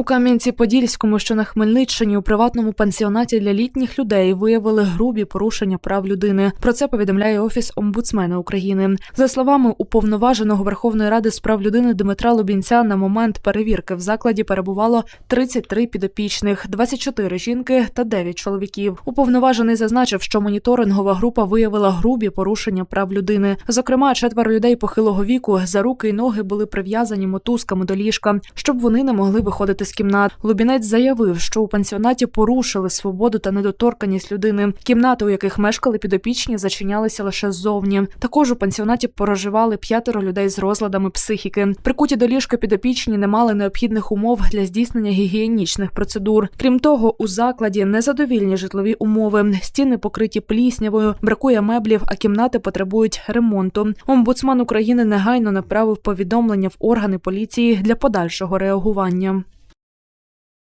У Кам'янці-Подільському, що на Хмельниччині, у приватному пансіонаті для літніх людей виявили грубі порушення прав людини. Про це повідомляє офіс омбудсмена України. За словами уповноваженого Верховної Ради з прав людини Дмитра Лубінця, на момент перевірки в закладі перебувало 33 підопічних, 24 жінки та 9 чоловіків. Уповноважений зазначив, що моніторингова група виявила грубі порушення прав людини. Зокрема, четверо людей похилого віку за руки й ноги були прив'язані мотузками до ліжка, щоб вони не могли виходити з кімнат. Лубінець заявив, що у пансіонаті порушили свободу та недоторканість людини. Кімнати, у яких мешкали підопічні, зачинялися лише ззовні. Також у пансіонаті проживали п'ятеро людей з розладами психіки. Прикуті до ліжка підопічні не мали необхідних умов для здійснення гігієнічних процедур. Крім того, у закладі незадовільні житлові умови. Стіни покриті пліснявою, бракує меблів, а кімнати потребують ремонту. Омбудсман України негайно направив повідомлення в органи поліції для подальшого реагування.